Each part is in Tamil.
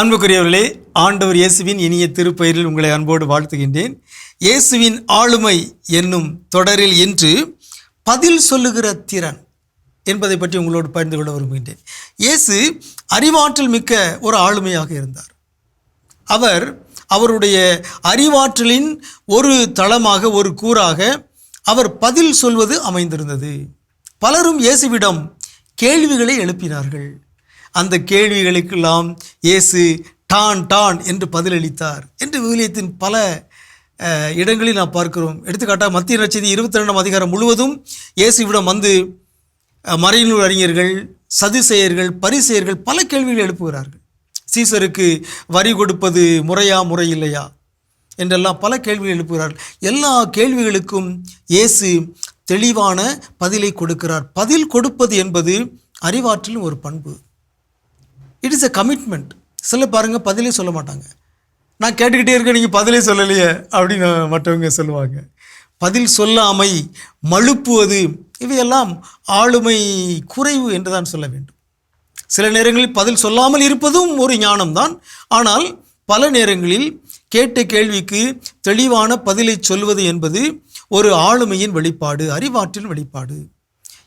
அன்புக்குரியவர்களே ஆண்டவர் இயேசுவின் இனிய திருப்பெயரில் உங்களை அன்போடு வாழ்த்துகின்றேன். இயேசுவின் ஆளுமை என்னும் தொடரில் இன்று பதில் சொல்லுகிற திறன் என்பதை பற்றி உங்களோடு பகிர்ந்து கொள்ள விரும்புகின்றேன். இயேசு அறிவாற்றல் மிக்க ஒரு ஆளுமையாக இருந்தார். அவர் அவருடைய அறிவாற்றலின் ஒரு தளமாக ஒரு கூறாக அவர் பதில் சொல்வது அமைந்திருந்தது. பலரும் இயேசுவிடம் கேள்விகளை எழுப்பினார்கள். அந்த கேள்விகளுக்கெல்லாம் இயேசு டான் டான் என்று பதிலளித்தார். என்று விவிலியத்தின் பல இடங்களில் நாம் பார்க்கிறோம். எடுத்துக்காட்டாக மத்திய நச்செய்தி இருபத்தி ரெண்டாம் அதிகாரம் முழுவதும் இயேசுவிடம் வந்து மறைநூல் அறிஞர்கள் சதுசேயர்கள் பரிசேயர்கள் பல கேள்விகள் எழுப்புகிறார்கள். சீசருக்கு வரி கொடுப்பது முறையா முறையில்லையா? என்றெல்லாம் பல கேள்விகள் எழுப்புகிறார்கள். எல்லா கேள்விகளுக்கும் இயேசு தெளிவான பதிலை கொடுக்கிறார். பதில் கொடுப்பது என்பது அறிவாற்றலின் ஒரு பண்பு. இட் இஸ் அ கமிட்மெண்ட் சில பாருங்கள் பதிலே சொல்ல மாட்டாங்க. நான் கேட்டுக்கிட்டே இருக்கேன் நீங்கள் பதிலே சொல்லலையே அப்படின்னு மற்றவங்க சொல்லுவாங்க. பதில் சொல்லாமை மழுப்புவது இவையெல்லாம் ஆளுமை குறைவு என்று தான் சொல்ல வேண்டும். சில நேரங்களில் பதில் சொல்லாமல் இருப்பதும் ஒரு ஞானம்தான் ஆனால் பல நேரங்களில் கேட்ட கேள்விக்கு தெளிவான பதிலை சொல்வது என்பது ஒரு ஆளுமையின் வெளிப்பாடு அறிவாற்றின் வெளிப்பாடு.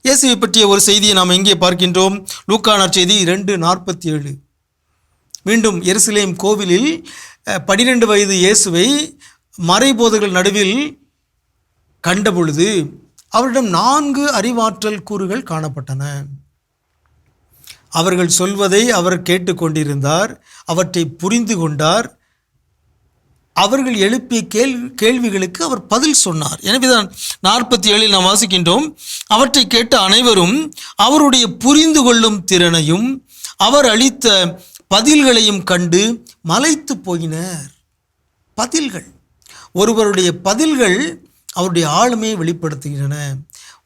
இயேசுவை பற்றிய ஒரு செய்தியை நாம் எங்கே பார்க்கின்றோம்? லூக்கானார் செய்தி இரண்டு நாற்பத்தி ஏழு மீண்டும் எருசலேம் கோவிலில் பனிரெண்டு வயது இயேசுவை மறைபோதர்கள் நடுவில் கண்டபொழுது அவரிடம் நான்கு அறிவாற்றல் கூறுகள் காணப்பட்டன. அவர்கள் சொல்வதை அவர் கேட்டுக்கொண்டிருந்தார் அவற்றை புரிந்து கொண்டார் அவர்கள் எழுப்பிய கேள்வி கேள்விகளுக்கு அவர் பதில் சொன்னார். எனவேதான் நாற்பத்தி ஏழில் நாம் வாசிக்கின்றோம் அவற்றை கேட்ட அனைவரும் அவருடைய புரிந்து கொள்ளும் திறனையும் அவர் அளித்த பதில்களையும் கண்டு மலைத்து போயினர். பதில்கள். ஒருவருடைய பதில்கள் அவருடைய ஆளுமையை வெளிப்படுத்துகின்றன.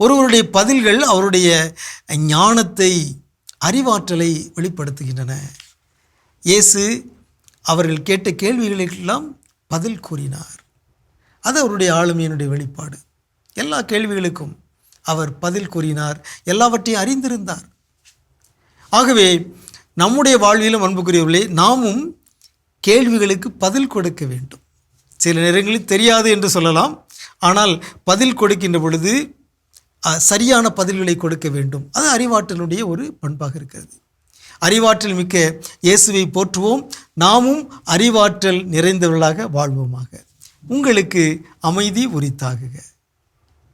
ஒருவருடைய பதில்கள் அவருடைய ஞானத்தை அறிவாற்றலை வெளிப்படுத்துகின்றன. இயேசு அவர்கள் கேட்ட கேள்விகளுக்கெல்லாம் பதில் கூறினார். அது அவருடைய ஆளுமையினுடைய வெளிப்பாடு. எல்லா கேள்விகளுக்கும் அவர் பதில் கூறினார். எல்லாவற்றையும் அறிந்திருந்தார். ஆகவே நம்முடைய வாழ்விலும் அன்புக்குரியவர்களே நாமும் கேள்விகளுக்கு பதில் கொடுக்க வேண்டும். சில நேரங்களில் தெரியாது என்று சொல்லலாம். ஆனால் பதில் கொடுக்கின்ற பொழுது சரியான பதில்களை கொடுக்க வேண்டும். அது அறிவாற்றலுடைய ஒரு பண்பாக இருக்கிறது. அறிவாற்றல் மிக்க இயேசுவை போற்றுவோம். நாமும் அறிவாற்றல் நிறைந்தவர்களாக வாழ்வோமாக. உங்களுக்கு அமைதி உரித்தாகுக.